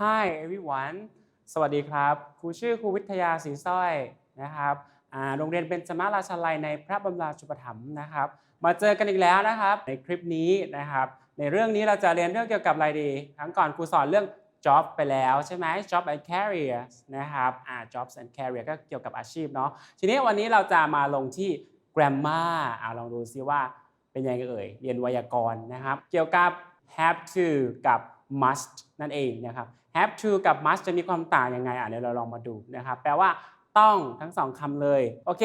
Hi everyone สวัสดีครับครูชื่อครูวิทยาศรีสร้อยนะครับโรงเรียนเป็นจมาราชาลัยในพระบรมราชูปถัมภ์นะครับ มาเจอกันอีกแล้วนะครับ ในคลิปนี้นะครับ ในเรื่องนี้เราจะเรียนเรื่องเกี่ยวกับอะไรดีครั้งก่อนครูสอนเรื่อง job ไปแล้วใช่ไหม job and career นะครับอ่า jobs and career ก็เกี่ยวกับอาชีพเนาะทีนี้วันนี้เราจะมาลงที่ grammar อ่าลองดูซิว่าเป็นยังไงเอ่ยเรียนไวยากรณ์นะครับ เกี่ยวกับ have to กับ must นั่นเองนะครับ have to กับ must จะมีความต่างยังไงอะเดี๋ยวเราลองมาดูนะครับ แปลว่าต้องทั้งสองคำเลย โอเค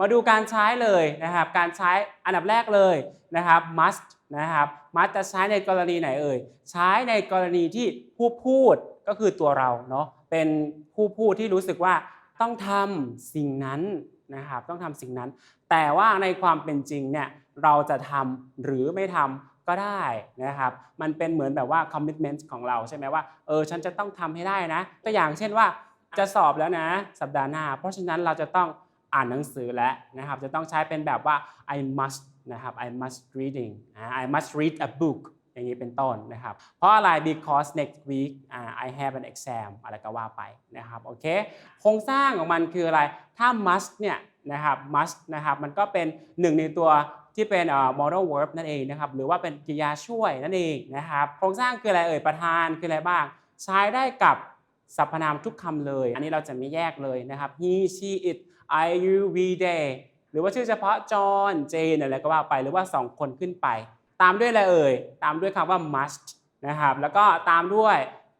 มาดูการใช้เลยนะครับ การใช้อันดับแรกเลยนะครับ must นะครับ must จะใช้ในกรณีไหนเอ่ย ใช้ในกรณีที่ผู้พูดก็คือตัวเราเนาะ เป็นผู้พูดที่รู้สึกว่าต้องทำสิ่งนั้นนะครับ ต้องทำสิ่งนั้น แต่ว่าในความเป็นจริงเนี่ยเราจะทำหรือไม่ทำ ก็ได้นะครับ มันเป็นเหมือนแบบว่า commitment ของเราใช่ไหมว่า เออ ฉันจะต้องทำให้ได้นะ ตัวอย่างเช่นว่าจะสอบแล้วนะ สัปดาห์หน้า เพราะฉะนั้นเราจะต้องอ่านหนังสือแล้วนะครับ จะต้องใช้เป็นแบบว่า I must นะครับ I must reading I must read a book อย่างนี้เป็นต้นนะครับ เพราะอะไร because next week I have an exam อะไรก็ว่าไปนะครับ โอเค โครงสร้างของมันคืออะไร ถ้า must เนี่ยนะครับ must นะครับ มันก็เป็นหนึ่งในตัว ที่เป็น modal verb นั่นเองนะครับหรือว่าเป็นกริยาช่วยนั่นเองนะครับโครงสร้างคืออะไรเอ่ยประธานคืออะไรบ้าง ใช้ได้กับสรรพนามทุกคำเลย อันนี้เราจะไม่แยกเลยนะครับ he she it I you we they หรือว่าชื่อเฉพาะ John Jane อะไรก็ว่าไปหรือว่า 2 คนขึ้นไป ตามด้วยอะไรเอ่ยตามด้วยคำว่า must นะครับแล้วก็ตามด้วย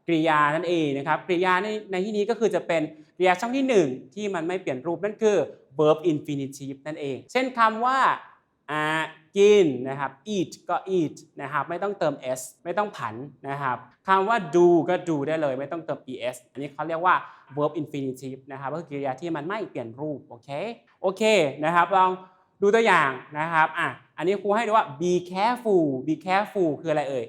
กริยานั่นเองนะครับกริยาในในที่นี้ก็คือจะเป็นกริยาช่องที่ 1 ที่มันไม่เปลี่ยนรูปนั่นคือ verb infinitive นั่นเอง เช่นคำว่า อ่ากินนะครับ eat ก็ eat นะครับไม่ต้องเติม s ไม่ต้องผันนะครับคำว่า do ก็ do ได้เลย ไม่ต้องเติม es อันนี้เขาเรียกว่า verb infinitive นะครับก็คือกริยาที่มันไม่เปลี่ยนรูป โอเคโอเคนะครับลองดูตัวอย่างนะครับอะอันนี้ครูให้ดูว่า be careful be careful คืออะไรเอ่ย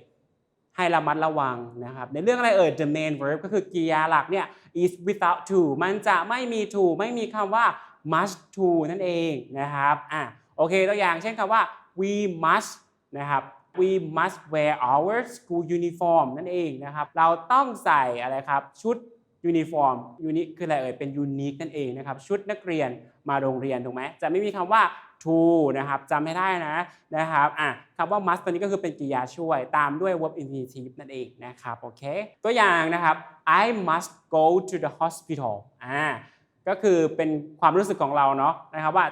ให้ระมัดระวังนะครับในเรื่องอะไรเอ่ย the main verb ก็คือกริยาหลักเนี่ย is without to มันจะไม่มี to ไม่มีคำว่า must to นั่นเองนะครับอะ โอเคตัวอย่างเช่นคำว่า we must นะครับ we must wear our school uniform นั่นเองนะครับ เราต้องใส่อะไรครับ ชุดยูนิฟอร์มยูนิคืออะไรเอ่ย เป็นยูนิคนั่นเองนะครับ ชุดนักเรียนมาโรงเรียนถูกไหม จะไม่มีคำว่า to นะครับจำไม่ได้นะนะครับอะคำว่า must ตัวนี้ก็คือเป็นกริยาช่วย ตามด้วย verb infinitive นั่นเองนะครับโอเค ตัวอย่างนะครับ I must go to the hospital อ่าก็คือเป็นความรู้สึกของเราเนาะนะครับว่า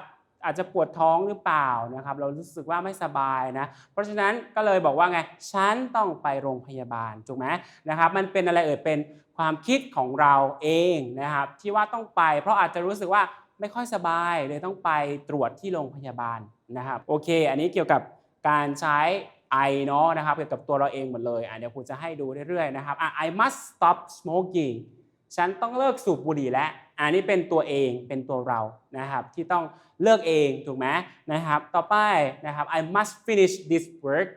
อาจจะปวดท้องหรือเปล่านะครับ เรารู้สึกว่าไม่สบายนะ เพราะฉะนั้นก็เลยบอกว่าไง ฉันต้องไปโรงพยาบาลถูกไหมนะครับ มันเป็นอะไรเอ่ย เป็นความคิดของเราเองนะครับ ที่ว่าต้องไป เพราะอาจจะรู้สึกว่าไม่ค่อยสบายเลยต้องไปตรวจที่โรงพยาบาลนะครับ โอเค อันนี้เกี่ยวกับการใช้ I เนาะนะครับเกี่ยวกับตัวเราเองหมดเลยอะเดี๋ยวครูจะให้ดูเรื่อยๆนะครับอะ I must stop smoking ฉันต้องเลิกสูบบุหรี่แล้ว อันนี้เป็นตัวเองเป็นตัวเรานะครับที่ต้องเลิกเองถูกไหมนะครับต่อไปนะครับ I must finish this work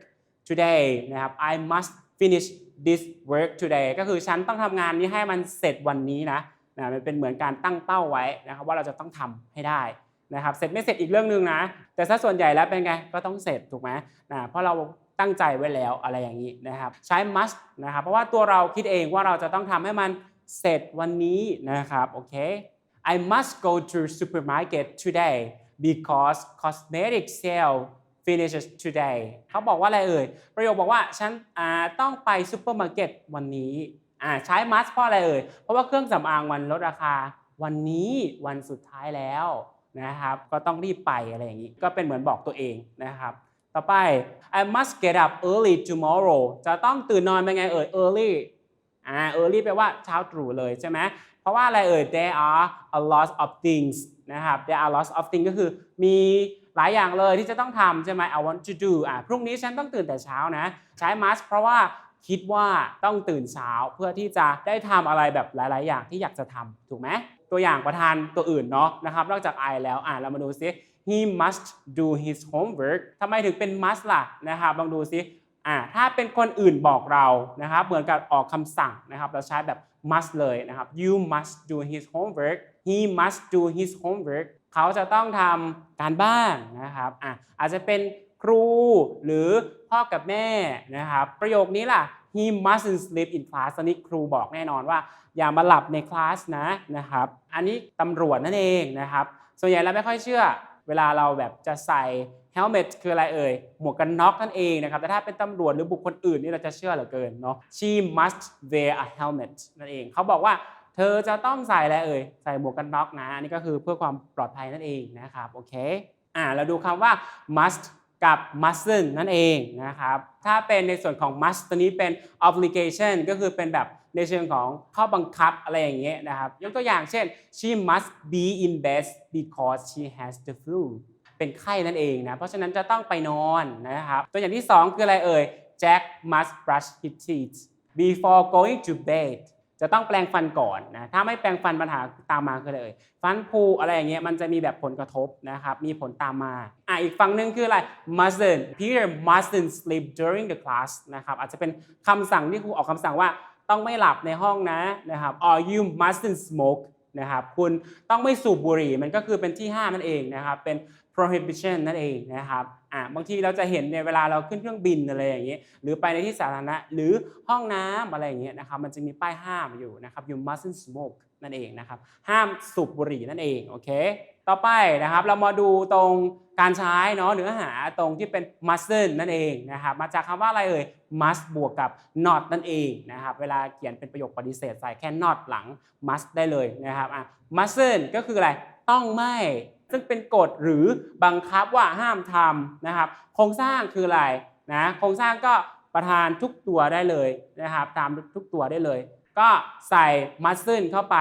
today นะครับ I must finish this work today ก็คือฉันต้องทำงานนี้ให้มันเสร็จวันนี้นะนะมันเป็นเหมือนการตั้งเป้าไว้นะครับว่าเราจะต้องทำให้ได้นะครับเสร็จไม่เสร็จอีกเรื่องหนึ่งนะแต่ถ้าส่วนใหญ่แล้วเป็นไงก็ต้องเสร็จถูกไหมนะเพราะเราตั้งใจไว้แล้วอะไรอย่างนี้นะครับใช้ must นะครับเพราะว่าตัวเราคิดเองว่าเราจะต้องทำให้มัน เสร็จวันนี้นะครับโอเค I must go to supermarket today because cosmetic sale finishes today เขาบอกว่าอะไรเอ่ย ประโยคบอกว่าฉันต้องไปซูเปอร์มาร์เก็ตวันนี้ใช้ must เพราะอะไรเอ่ย เพราะว่าเครื่องสำอางวันลดราคาวันนี้วันสุดท้ายแล้วนะครับ ก็ต้องรีบไปอะไรอย่างนี้ ก็เป็นเหมือนบอกตัวเองนะครับ ต่อไป I must get up early tomorrow จะต้องตื่นนอนเป็นไงเอ่ย early อ่า early แปลว่าเช้าตรู่เลยใช่ไหมเพราะว่าอะไรเอ่ย there are a lot of things นะครับ there are lots of things ก็คือมีหลายอย่างเลยที่จะต้องทำใช่ไหม I want to do อ่าพรุ่งนี้ฉันต้องตื่นแต่เช้านะ ใช้ must เพราะว่าคิดว่าต้องตื่นเช้าเพื่อที่จะได้ทำอะไรแบบหลาย ๆ อย่างที่อยากจะทำถูกไหมตัวอย่างประธานตัวอื่นเนาะนะครับนอกจาก I แล้วอ่าเรามาดูซิ he must do his homework ทำไมถึงเป็น must ล่ะนะครับลองดูซิ อ่าถ้าเป็นคนอื่นบอกเรานะครับเหมือนกับออกคำสั่งนะครับเราใช้แบบ must เลยนะครับ you must do his homework he must do his homework เขาจะต้องทำการบ้านนะครับอะอาจจะเป็นครูหรือพ่อกับแม่นะครับประโยคนี้ล่ะ he mustn't sleep in class ตอนนี้ครูบอกแน่นอนว่า อย่ามาหลับในคลาสนะนะครับ อันนี้ตำรวจนั่นเองนะครับ ส่วนใหญ่เราไม่ค่อยเชื่อ เวลาเราแบบจะใส่ helmet คืออะไรเอ่ย หมวกกันน็อกนั่นเองนะครับ แต่ถ้าเป็นตำรวจหรือบุคคลอื่นนี่เราจะเชื่อเหลือเกินเนาะ she must wear a helmet นั่นเอง เขาบอกว่าเธอจะต้องใส่อะไรเอ่ย ใส่หมวกกันน็อกนะ อันนี้ก็คือเพื่อความปลอดภัยนั่นเองนะครับ โอเค อ่า เราดูคำว่า must กับ mustn't นั่นเองนะครับ ถ้าเป็นในส่วนของ must ตัวนี้เป็น obligation ก็คือเป็นแบบในเชิงของข้อบังคับอะไรอย่างเงี้ยนะครับ ยกตัวอย่างเช่น she must be in bed because she has the flu เป็นไข้นั่นเองนะ เพราะฉะนั้นจะต้องไปนอนนะครับ ตัวอย่างที่ 2 คืออะไรเอ่ย Jack must brush his teeth before going to bed จะต้องแปรงฟันก่อนนะ ถ้าไม่แปรงฟันปัญหาตามมาคือเอ่ยฟันผุอะไรอย่างเงี้ยมันจะมีแบบผลกระทบนะครับ มีผลตามมา อะอีกฝั่งหนึ่งคืออะไร mustn't Peter mustn't sleep during the class นะครับ อาจจะเป็นคำสั่งที่ครูออกคำสั่งว่าต้องไม่หลับในห้องนะนะครับ or you mustn't smoke นะครับคุณต้องไม่สูบบุหรี่มันก็คือเป็นที่ห้ามนั่นเองนะครับเป็น prohibition นั่นเองนะครับอะบางทีเราจะเห็นในเวลาเราขึ้นเครื่องบินอะไรอย่างเงี้ยหรือไปในที่สาธารณะหรือห้องน้ำอะไรอย่างเงี้ยนะครับมันจะมีป้ายห้ามอยู่นะครับ you mustn't smoke นั่นเองนะครับห้ามสูบบุหรี่นั่นเองโอเค ต่อไปนะครับเรามาดูตรงการใช้เนาะเนื้อหาตรงที่เป็น must นั่นเองนะครับมาจากคำว่าอะไรเอ่ย must บวกกับ not นั่นเองนะครับเวลาเขียนเป็นประโยคปฏิเสธใส่แค่ not หลัง must ได้เลยนะครับอะ must ก็คืออะไรต้องไม่ซึ่งเป็นกฎหรือบังคับว่าห้ามทำนะครับโครงสร้างคืออะไรนะโครงสร้างก็ประธานทุกตัวได้เลยนะครับตามทุกตัวได้เลย ก็ใส่ mustn't เข้าไป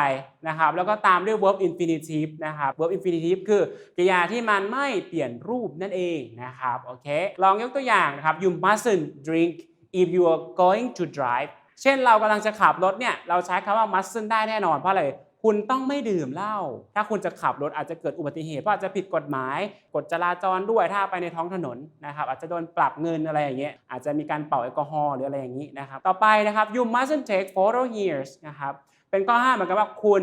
นะครับ แล้วก็ตามด้วย verb infinitive นะครับ verb infinitive คือกริยาที่มันไม่เปลี่ยนรูปนั่นเองนะครับโอเคลองยกตัวอย่างนะครับ you mustn't drink if you are going to drive เช่นเรากำลังจะขับรถเนี่ย เราใช้คำว่า mustn't ได้แน่นอนเพราะอะไร คุณต้องไม่ดื่มเหล้า ถ้าคุณจะขับรถอาจจะเกิดอุบัติเหตุเพราะอาจจะผิดกฎหมาย กฎจราจรด้วยถ้าไปในท้องถนนนะครับ อาจจะโดนปรับเงินอะไรอย่างเงี้ย อาจจะมีการเป่าแอลกอฮอล์หรืออะไรอย่างนี้นะครับ ต่อไปนะครับ you mustn't take photo here นะครับ เป็นข้อห้ามเหมือนกับว่าคุณ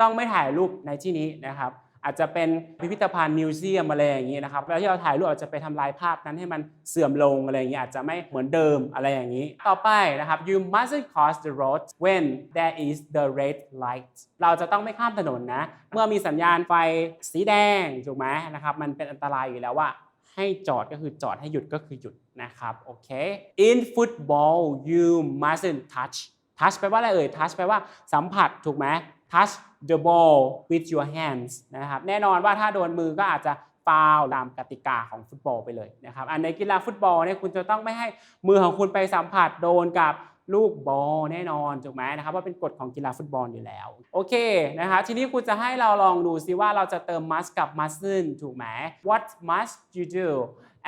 ต้องไม่ถ่ายรูปในที่นี้นะครับ อาจจะเป็นพิพิธภัณฑ์มิวเซียมอะไรอย่างนี้นะครับแล้วที่เราถ่ายรูปอาจจะไปทำลายภาพนั้นให้มันเสื่อมลงอะไรอย่างนี้อาจจะไม่เหมือนเดิมอะไรอย่างนี้ ต่อไปนะครับ you mustn't cross the road when there is the red light เราจะต้องไม่ข้ามถนนนะ เมื่อมีสัญญาณไฟสีแดงถูกไหมนะครับมันเป็นอันตรายอยู่แล้วว่าให้จอดก็คือจอดให้หยุดก็คือหยุดนะครับโอเค in football you mustn't touch touch แปลว่าอะไรเอ่ย touch แปลว่าสัมผัสถูกไหม touch the ball with your hands นะครับแน่นอนว่าถ้าโดนมือก็อาจจะฟาวตามกติกาของฟุตบอลไปเลยนะครับอันในกีฬาฟุตบอลเนี่ยคุณจะต้องไม่ให้มือของคุณไปสัมผัสโดนกับลูกบอลแน่นอนถูกไหมนะครับว่าเป็นกฎของกีฬาฟุตบอลอยู่แล้ว โอเคนะครับทีนี้คุณจะให้เราลองดูซิว่าเราจะเติม must กับ mustn't ถูกไหม What must you do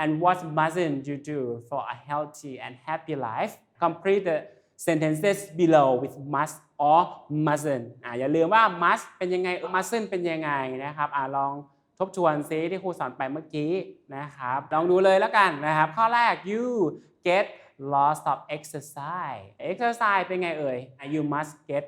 and what mustn't you do for a healthy and happy life complete the sentences below with must or mustn't อ่าอย่าลืมว่า must เป็นยังไง mustn't เป็นยังไงนะครับอ่าลองทบทวนซิที่ครูสอนไปเมื่อกี้นะครับ ลองดูเลยแล้วกันนะครับ ข้อแรก you get lots of exercise exercise เป็นไงเอ่ย you must get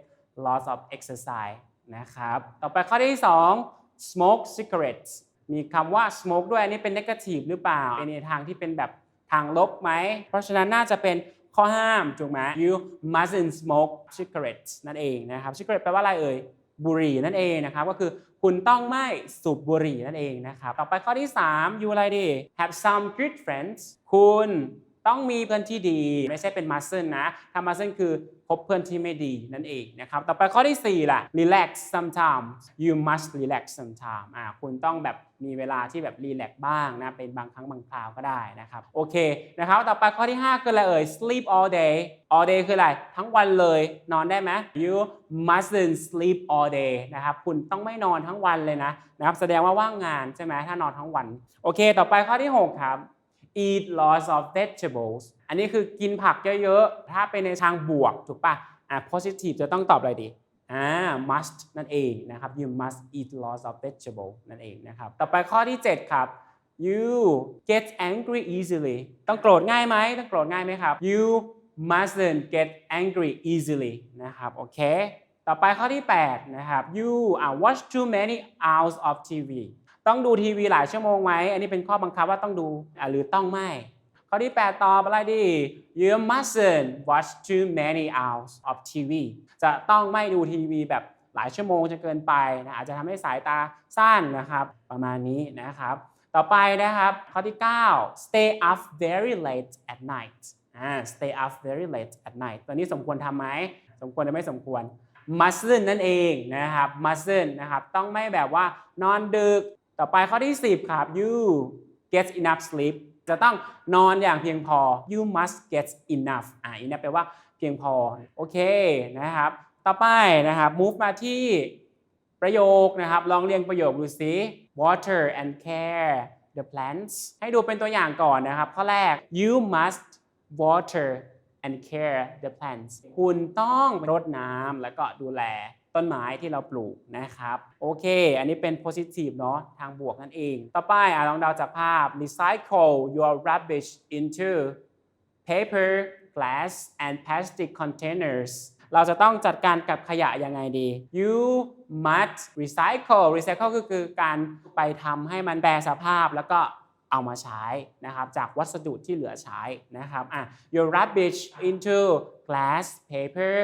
lots of exercise นะครับ ต่อไปข้อที่ 2 smoke cigarettes มีคำว่า smoke ด้วย อันนี้เป็น negative หรือเปล่า เป็นในทางที่เป็นแบบทางลบไหม เพราะฉะนั้นน่าจะเป็น ข้อห้ามถูกไหม you mustn't smoke cigarettes นั่นเองนะครับ cigarette แปลว่าอะไรเอ่ยบุหรี่นั่นเองนะครับก็คือคุณต้องไม่สูบบุหรี่นั่นเองนะครับต่อไปข้อที่3 you อะไรดี have some good friends คุณต้องมีเพื่อนที่ดี ไม่ใช่เป็น mustn't นะถ้า mustn't คือ บเพื่อนที่ไม่ดีนั่นเองนะครับ ต่อไปข้อที่4ล่ะ relax sometimes you must relax sometimes อ่าคุณต้องแบบมีเวลาที่แบบรีแลกบ้างนะ เป็นบางครั้งบางคราวก็ได้นะครับ โอเคนะครับ ต่อไปข้อที่ 5 คืออะไรเอ่ย sleep all day all day คืออะไร ทั้งวันเลยนอนได้ไหม you mustn't sleep all day นะครับ คุณต้องไม่นอนทั้งวันเลยนะนะครับ แสดงว่าว่างงานใช่ไหมถ้านอนทั้งวัน โอเค ต่อไปข้อที่ 6 ครับ eat lots of vegetables อันนี้คือกินผักเยอะๆ ถ้าเป็นในทางบวกถูกปะอะ positive จะต้องตอบอะไรดีอ่า must นั่นเองนะครับ you must eat lots of vegetables นั่นเองนะครับ ต่อไปข้อที่ 7 ครับ you get angry easily ต้องโกรธง่ายไหมต้องโกรธง่ายไหมครับ you mustn't get angry easily นะครับ โอเค ต่อไปข้อที่ 8 นะครับ you uh, watch too many hours of TV ต้องดูทีวีหลายชั่วโมงไหมอันนี้เป็นข้อบังคับว่าต้องดูหรือต้องไม่ข้อที่ 8 ตอบอะไรดี you mustn't watch too many hours of TV จะต้องไม่ดูทีวีแบบหลายชั่วโมงจนเกินไปนะอาจจะทำให้สายตาสั้นนะครับประมาณนี้นะครับต่อไปนะครับข้อที่ 9 stay up very late at night อ่า stay up very late at night ตัวนี้สมควรทำไหมสมควรหรือไม่สมควร mustn't นั่นเองนะครับ mustn't นะครับต้องไม่แบบว่านอนดึก ต่อไปข้อที่ 10 ครับ you get enough sleep จะต้องนอนอย่างเพียงพอ you must get enough อ่า enough แปลว่าเพียงพอ โอเคนะครับ ต่อไปนะครับ move มาที่ประโยคนะครับ ลองเรียงประโยคดูสิ water and care the plants ให้ดูเป็นตัวอย่างก่อนนะครับ ข้อแรก you must water and care the plants คุณต้องรดน้ำแล้วก็ดูแล ต้นไม้ที่เราปลูกนะครับ โอเค อันนี้เป็น positive เนาะทางบวกนั่นเอง ต่อไปอลองเดาจากภาพ recycle your rubbish into paper glass and plastic containers เราจะต้องจัดการกับขยะยังไงดี you must recycle recycle ก็คือการไปทำให้มันแปรสภาพแล้วก็เอามาใช้นะครับจากวัสดุที่เหลือใช้นะครับอะ your rubbish into glass paper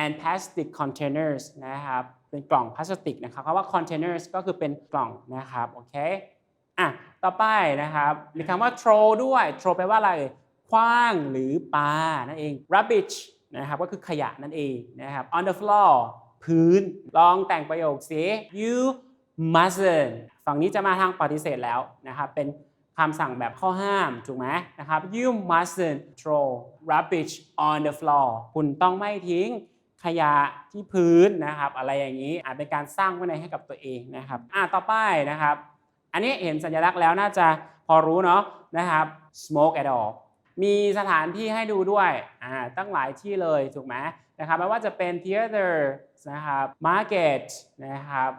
and plastic containers นะครับเป็นกล่องพลาสติกนะครับคำว่า containers ก็คือเป็นกล่องนะครับโอเคอะต่อไปนะครับมีคำว่า throw ด้วย throw แปลว่าอะไรคว้างหรือปานั่นเอง rubbish นะครับก็คือขยะนั่นเองนะครับ on the floor พื้นลองแต่งประโยคสิ you mustn't ฝั่งนี้จะมาทางปฏิเสธแล้วนะครับเป็นคำสั่งแบบข้อห้าม ถูกไหมนะครับ you mustn't throw rubbish on the floor คุณต้องไม่ทิ้ง ขยะที่พื้นนะครับ อะไรอย่างนี้อาจเป็นการสร้างวินัยให้กับตัวเองนะครับอะต่อไปนะครับ อันนี้เห็นสัญลักษณ์แล้วน่าจะพอรู้เนาะนะครับ smoke at all มีสถานที่ให้ดูด้วยอ่าตั้งหลายที่เลยถูกไหมนะครับไม่ว่าจะเป็น theater นะครับ market นะครับ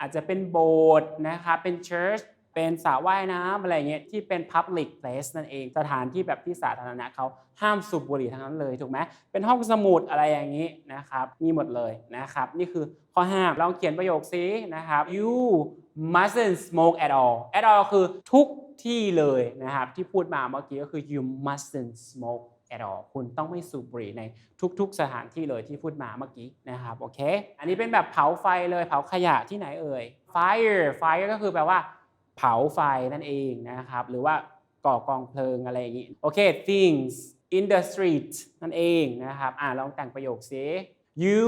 อาจจะเป็นโบสถ์นะครับเป็น church เป็นสระว่ายน้ำอะไรเงี้ยที่เป็น public place นั่นเองสถานที่แบบที่สาธารณะเขาห้ามสูบบุหรี่ทั้งนั้นเลยถูกไหมเป็นห้องสมุดอะไรอย่างนี้นะครับมีหมดเลยนะครับ นี่คือข้อห้ามลองเขียนประโยคซินะครับ you mustn't smoke at all at all คือทุกที่เลยนะครับ ที่พูดมาเมื่อกี้ก็คือ you mustn't smoke at all คุณต้องไม่สูบบุหรี่ในทุกๆ สถานที่เลยที่พูดมาเมื่อกี้นะครับโอเค อันนี้เป็นแบบเผาไฟเลยเผาขยะที่ไหนเอ่ย fire fire ก็คือแปลว่า เผาไฟนั่นเองนะครับ หรือว่าก่อกองเพลิงอะไรอย่างนี้ โอเค things in the street นั่นเองนะครับ อ่าลองแต่งประโยคสิ you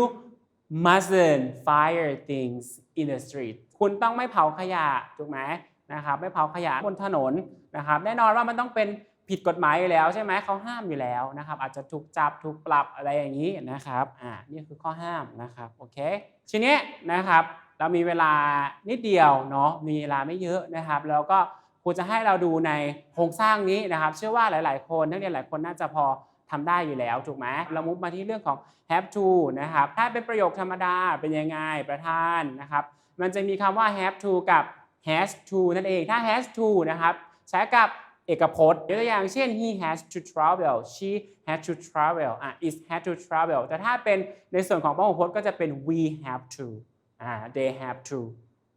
mustn't fire things in the street คุณต้องไม่เผาขยะถูกไหมนะครับไม่เผาขยะบนถนนนะครับ แน่นอนว่ามันต้องเป็นผิดกฎหมายอยู่แล้วใช่ไหมเขาห้ามอยู่แล้วนะครับ อาจจะถูกจับถูกปรับอะไรอย่างนี้นะครับอ่านี่คือข้อห้ามนะครับโอเคทีนี้นะครับ เรามีเวลานิดเดียวเนาะมีเวลาไม่เยอะนะครับ แล้วก็ครูจะให้เราดูในโครงสร้างนี้นะครับ เชื่อว่าหลาย ๆ คนนักเรียนหลายคนน่าจะพอทำได้อยู่แล้วถูกไหมเรามุกมาที่เรื่องของ have to นะครับถ้าเป็นประโยคธรรมดาเป็นยังไงประธานนะครับมันจะมีคำว่า have to กับ has to นั่นเองถ้า has to นะครับใช้กับเอกพจน์ยกตัวอย่างเช่น he has to travel she has to travel อะ is has to travel แต่ถ้าเป็นในส่วนของพหูพจน์ก็จะเป็น we have to อ่า they have to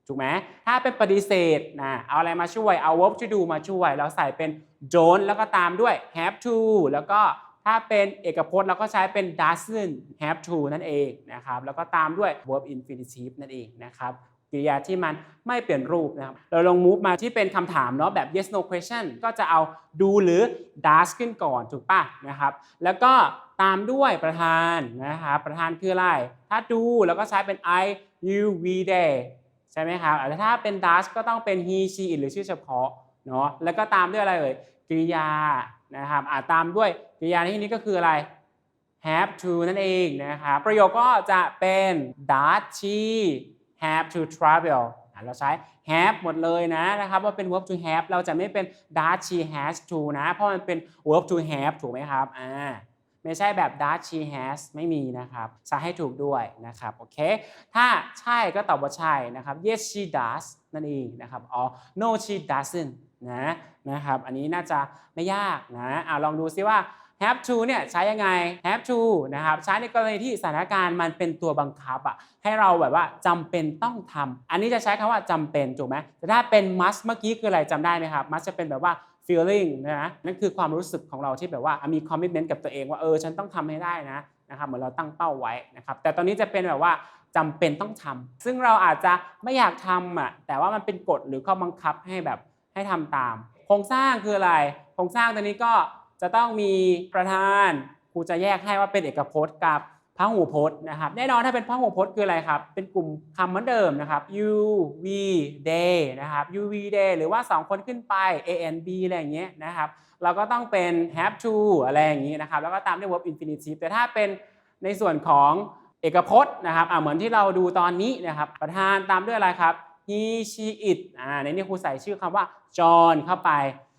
ถูกไหมถ้าเป็นปฏิเสธนะเอาอะไรมาช่วย เอา verb to do มาช่วย เราใส่เป็น don't แล้วก็ตามด้วย have to แล้วก็ถ้าเป็นเอกพจน์เราก็ใช้เป็น doesn't have to นั่นเองนะครับแล้วก็ตามด้วย verb infinitive นั่นเองนะครับกริยาที่มันไม่เปลี่ยนรูปนะครับ เราลอง move มาที่เป็นคำถามเนาะแบบ yes no question ก็จะเอา do หรือ does ขึ้นก่อนถูกป่ะนะครับ แล้วก็ ตามด้วยประธานนะครับประธานคืออะไร ถ้า do แล้วก็ใช้เป็น I you we they ใช่ไหมครับแต่ถ้าเป็น does ก็ต้องเป็น he she it หรือชื่อเฉพาะเนาะแล้วก็ตามด้วยอะไรเอ่ยกริยานะครับอ่าตามด้วยกริยาในที่นี้ก็คืออะไร have to นั่นเองนะครับประโยคก็จะเป็น does she have to travel เราใช้ have หมดเลยนะนะครับว่าเป็น verb to have เราจะไม่เป็น does she has to นะ เพราะมันเป็น verb to have ถูกไหมครับอ่า ไม่ใช่แบบ does she has ไม่มีนะครับใช้ให้ถูกด้วยนะครับโอเคถ้าใช่ก็ตอบว่าใช่นะครับ yes she does นั่นเองนะครับอ๋อ no she doesn't นะนะครับอันนี้น่าจะไม่ยากนะอ่าลองดูซิว่า have to เนี่ยใช้ยังไง have to นะครับใช้ในกรณีที่สถานการณ์มันเป็นตัวบังคับอะให้เราแบบว่าจำเป็นต้องทำอันนี้จะใช้คำว่าจำเป็นถูกไหมแต่ถ้าเป็น must เมื่อกี้คืออะไรจำได้ไหมครับ must จะเป็นแบบว่า feeling นะนั่นคือความรู้สึกของเราที่แบบว่ามี commitment กับตัวเองว่าเออฉันต้องทำให้ได้นะนะครับเหมือนเราตั้งเป้าไว้นะครับแต่ตอนนี้จะเป็นแบบว่าจำเป็นต้องทำซึ่งเราอาจจะไม่อยากทำอะแต่ว่ามันเป็นกฎหรือข้อบังคับให้แบบให้ทำตาม โครงสร้างคืออะไร โครงสร้างตัวนี้ก็จะต้องมีประธานครูจะแยกให้ว่าเป็นเอกพจน์กับ พหูพจน์นะครับ แน่นอนถ้าเป็นพหูพจน์คืออะไรครับ เป็นกลุ่มคำเหมือนเดิมนะครับ you we they นะครับ you we they หรือว่า 2 คนขึ้นไป a and b อะไรอย่างเงี้ยนะครับ เราก็ต้องเป็น have to อะไรอย่างงี้นะครับ แล้วก็ตามด้วย verb infinitive แต่ถ้าเป็นในส่วนของเอกพจน์นะครับอ่าเหมือนที่เราดูตอนนี้นะครับ ประธานตามด้วยอะไรครับ he she it อ่าในนี้ครูใส่ชื่อคำว่า John เข้าไป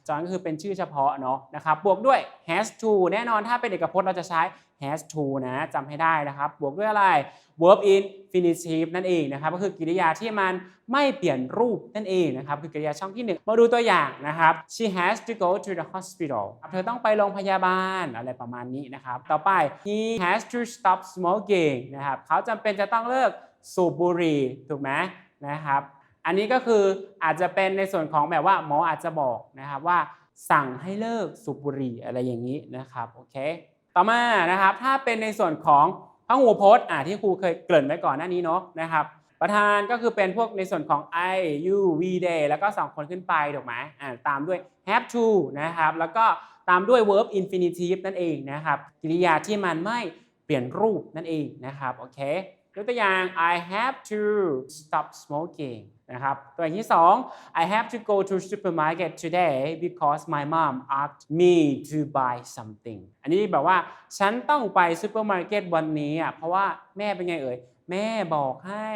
จอนก็คือเป็นชื่อเฉพาะเนาะนะครับบวกด้วย has to แน่นอนถ้าเป็นเอกพจน์เราจะใช้ has to นะจำให้ได้นะครับบวกด้วยอะไร verb infinitive นั่นเองนะครับก็คือ กริยาที่มันไม่เปลี่ยนรูปนั่นเองนะครับคือกริยาช่องที่ 1 มาดูตัวอย่างนะครับ she has to go to the hospital เธอต้องไปโรงพยาบาลอะไรประมาณนี้นะครับต่อไป he has to stop smoking นะครับเขาจำเป็นจะต้องเลิกสูบบุหรี่ถูกไหมนะครับ อันนี้ก็คืออาจจะเป็นในส่วนของแบบว่าหมออาจจะบอกนะครับว่าสั่งให้เลิกสูบบุหรี่อะไรอย่างนี้นะครับโอเคต่อมานะครับถ้าเป็นในส่วนของพหูพจน์อ่าที่ครูเคยเกริ่นไว้ก่อนหน้านี้เนาะนะครับประธานก็คือเป็นพวกในส่วนของ I you we they แล้วก็ 2 คนขึ้นไปถูกไหมอ่าตามด้วย have to นะครับแล้วก็ตามด้วย verb infinitive นั่นเองนะครับกริยาที่มันไม่เปลี่ยนรูปนั่นเองนะครับโอเคยกตัวอย่าง I have to stop smoking นะครับ ตัวอย่างที่ 2 I have to go to supermarket today because my mom asked me to buy something อันนี้แบบว่าฉันต้องไปซูเปอร์มาร์เก็ตวันนี้อะเพราะว่าแม่เป็นไงเอ่ย แม่บอกให้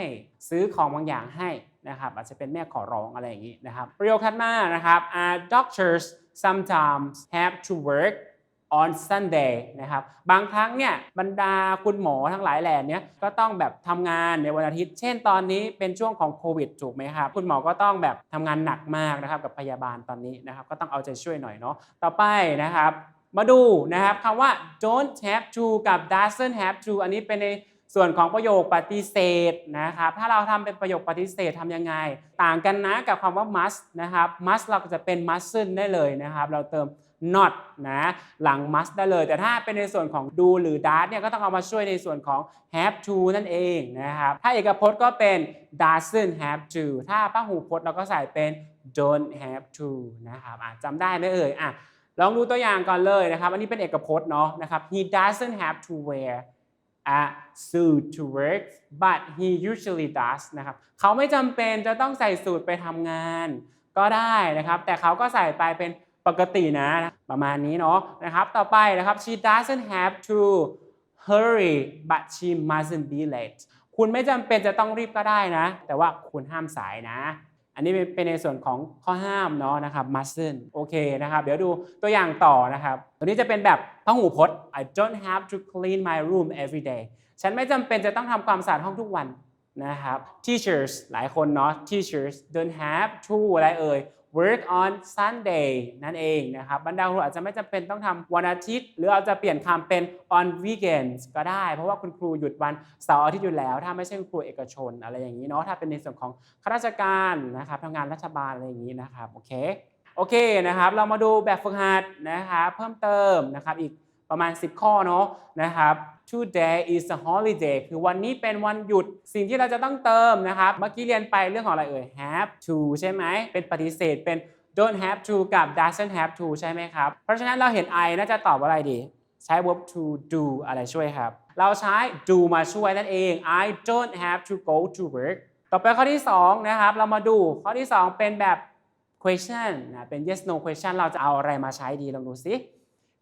ซื้อของบางอย่างให้นะครับอาจจะเป็นแม่ขอร้องอะไรอย่างนี้นะครับ ประโยคถัดมานะครับ uh, doctors sometimes have to work on Sunday นะครับบางครั้งเนี่ยบรรดาคุณหมอทั้งหลายแหล่เนี้ยก็ต้องแบบทำงานในวันอาทิตย์ เช่นตอนนี้เป็นช่วงของโควิดถูกไหมครับ คุณหมอก็ต้องแบบทำงานหนักมากนะครับกับพยาบาลตอนนี้นะครับก็ต้องเอาใจช่วยหน่อยเนาะต่อไปนะครับมาดูนะครับคำว่า don't have to กับ doesn't have to อันนี้เป็นในส่วนของประโยคปฏิเสธนะครับ ถ้าเราทำเป็นประโยคปฏิเสธทำยังไง ต่างกันนะกับคำว่า must นะครับ must เราก็จะเป็น mustn't ได้เลยนะครับ เราเติม not นะหลัง must ได้เลย แต่ถ้าเป็นในส่วนของ do หรือ does เนี่ยก็ต้องเอามาช่วยในส่วนของ have to นั่นเองนะครับถ้าเอกพจน์ก็เป็น doesn't have to ถ้าพหูพจน์เราก็ใส่เป็น don't have to นะครับอะจำได้ไหมเอ่ยอะลองดูตัวอย่างก่อนเลยนะครับ อันนี้เป็นเอกพจน์เนาะนะครับ he doesn't have to wear a suit to work but he usually does นะครับเขาไม่จำเป็นจะต้องใส่สูทไปทำงานก็ได้นะครับ แต่เขาก็ใส่ไปเป็น ปกตินะ ประมาณนี้เนาะนะครับ ต่อไปนะครับ she doesn't have to hurry but she mustn't be late คุณไม่จำเป็นจะต้องรีบก็ได้นะ แต่ว่าคุณห้ามสายนะ อันนี้เป็นในส่วนของข้อห้ามเนาะนะครับ mustn't โอเคนะครับ เดี๋ยวดูตัวอย่างต่อนะครับ ตัวนี้จะเป็นแบบพหูพจน์ I don't have to clean my room every day ฉันไม่จำเป็นจะต้องทำความสะอาดห้องทุกวันนะครับ teachers หลายคนเนาะ teachers don't have to อะไรเอ่ย work on Sunday นั่นเองนะครับบรรดาครูอาจจะไม่จำเป็นต้องทำวันอาทิตย์ หรืออาจจะเปลี่ยนคำเป็น on weekends ก็ได้ เพราะว่าคุณครูหยุดวันเสาร์อาทิตย์อยู่แล้ว ถ้าไม่ใช่คุณครูเอกชนอะไรอย่างนี้เนาะถ้าเป็นในส่วนของข้าราชการนะครับทำงานรัฐบาลอะไรอย่างนี้นะครับโอเคโอเคนะครับ เรามาดูแบบฝึกหัดนะครับเพิ่มเติมนะครับอีก ประมาณ 10 ข้อเนาะนะครับ today is a holiday คือวันนี้เป็นวันหยุดสิ่งที่เราจะต้องเติมนะครับ เมื่อกี้เรียนไปเรื่องของอะไรเอ่ย have to ใช่ไหม เป็นปฏิเสธเป็น don't have to กับ doesn't have to ใช่ไหมครับ เพราะฉะนั้นเราเห็น I น่าจะตอบว่าอะไรดี ใช้ verb to do อะไรช่วยครับ เราใช้ do มาช่วยนั่นเอง I don't have to go to work ต่อไปข้อที่ 2 นะครับ เรามาดูข้อที่ 2 เป็นแบบ question นะเป็น yes no question เราจะเอาอะไรมาใช้ดีลองดูสิ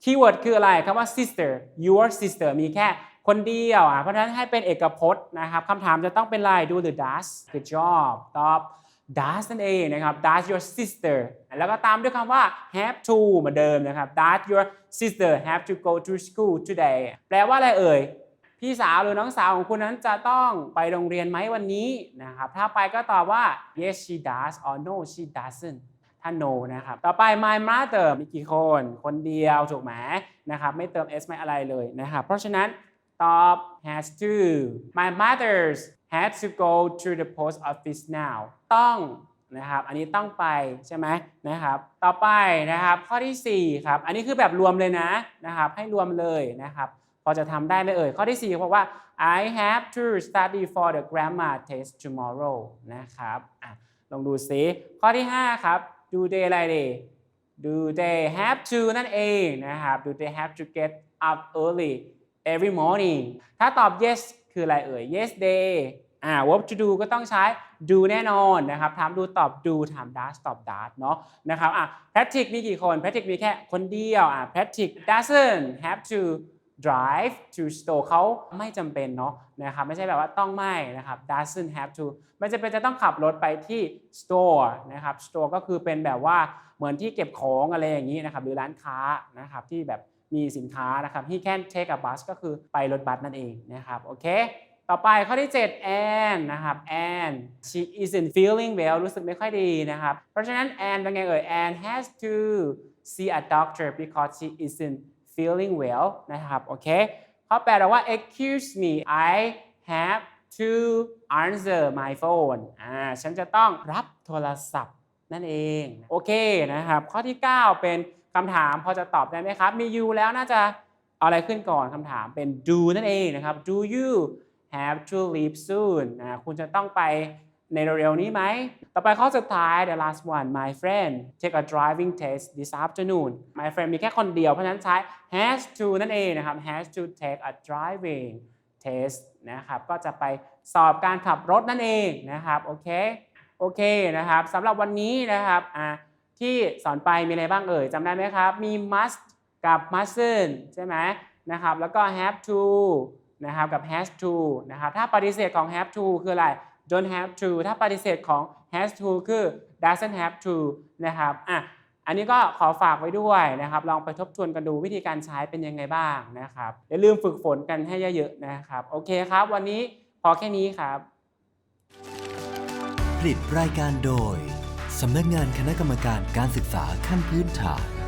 คีย์เวิร์ดคืออะไรคำว่า sister your sister มีแค่คนเดียวอะเพราะฉะนั้นให้เป็นเอกพจน์นะครับคำถามจะต้องเป็นอะไร do หรือ does good job ตอบ does นั่นเองนะครับ does your sister แล้วก็ตามด้วยคำว่า have to เหมือนเดิมนะครับ does your sister have to go to school today แปลว่าอะไรเอ่ย พี่สาวหรือน้องสาวของคุณนั้นจะต้องไปโรงเรียนไหมวันนี้นะครับ ถ้าไปก็ตอบว่า yes she does or no she doesn't ถ้า no นะครับ ต่อไป my mother มีกี่คน คนเดียวถูกไหมนะครับ ไม่เติม s ไม่อะไรเลยนะครับ เพราะฉะนั้นตอบ has to my mother's had to go to the post office now ต้องนะครับ อันนี้ต้องไปใช่ไหมนะครับ ต่อไปนะครับ ข้อทีสี่4 ครับ อันนี้คือแบบรวมเลยนะนะครับ ให้รวมเลยนะครับ พอจะทำได้ไหมเอ่ย ข้อที่ 4 บอกว่า I have to study for the grammar test tomorrow นะครับอะลองดูซิ ข้อที่ 5 ครับ do they อะไรดี do they have to นั่นเองนะครับ do they have to get up early every morning ถ้าตอบ yes คืออะไรเอ่ย yes they อ่า verb to do ก็ต้องใช้ do แน่นอนนะครับถามดูตอบ do ถาม does ตอบ does เนาะนะครับอะ Patrick มีกี่คน Patrick มีแค่คนเดียวอะ Patrick doesn't have to drive to store เขาไม่จำเป็นเนาะนะครับไม่ใช่แบบว่าต้องไม่นะครับ doesn't have to ไม่จำเป็นจะต้องขับรถไปที่ store นะครับ store ก็คือเป็นแบบว่าเหมือนที่เก็บของอะไรอย่างนี้นะครับหรือร้านค้านะครับที่แบบมีสินค้านะครับ he can take a bus ก็คือไปรถบัสนั่นเองนะครับโอเคต่อไปข้อที่ 7 Anne นะครับ Anne she isn't feeling well รู้สึกไม่ค่อยดีนะครับ เพราะฉะนั้น Anne เป็นไงเอ่ย Anne has to see a doctor because she isn't feeling well นะครับโอเคข้อ8บอกว่า excuse me I have to answer my phone อ่าฉันจะต้องรับโทรศัพท์นั่นเอง โอเคนะครับ ข้อที่ 9 เป็นคำถามพอจะตอบได้ไหมครับ มี you แล้วน่าจะเอาอะไรขึ้นก่อนคำถามเป็น do นั่นเองนะครับ do you have to leave soon นะคุณจะต้องไป ในเร็วๆนี้ไหม ต่อไปข้อสุดท้าย the last one my friend take a driving test this afternoon my friend มีแค่คนเดียวเพราะฉะนั้นใช้ has to นั่นเองนะครับ has to take a driving test นะครับ ก็จะไปสอบการขับรถนั่นเองนะครับ โอเค โอเคนะครับสำหรับวันนี้นะครับอะที่สอนไปมีอะไรบ้างเอ่ยจำได้ไหมครับ มี must กับ mustn't ใช่ไหมนะครับ แล้วก็ have to นะครับกับ has to นะครับ ถ้าปฏิเสธของ have to คืออะไร don't have to ถ้าปฏิเสธของ has to คือ doesn't have to นะครับอะอันนี้ก็ขอฝากไว้ด้วยนะครับ ลองไปทบทวนกันดูวิธีการใช้เป็นยังไงบ้างนะครับอย่าลืมฝึกฝนกันให้เยอะๆนะครับ โอเคครับ วันนี้พอแค่นี้ครับ ผลิตรายการโดย สำนักงานคณะกรรมการการศึกษาขั้นพื้นฐาน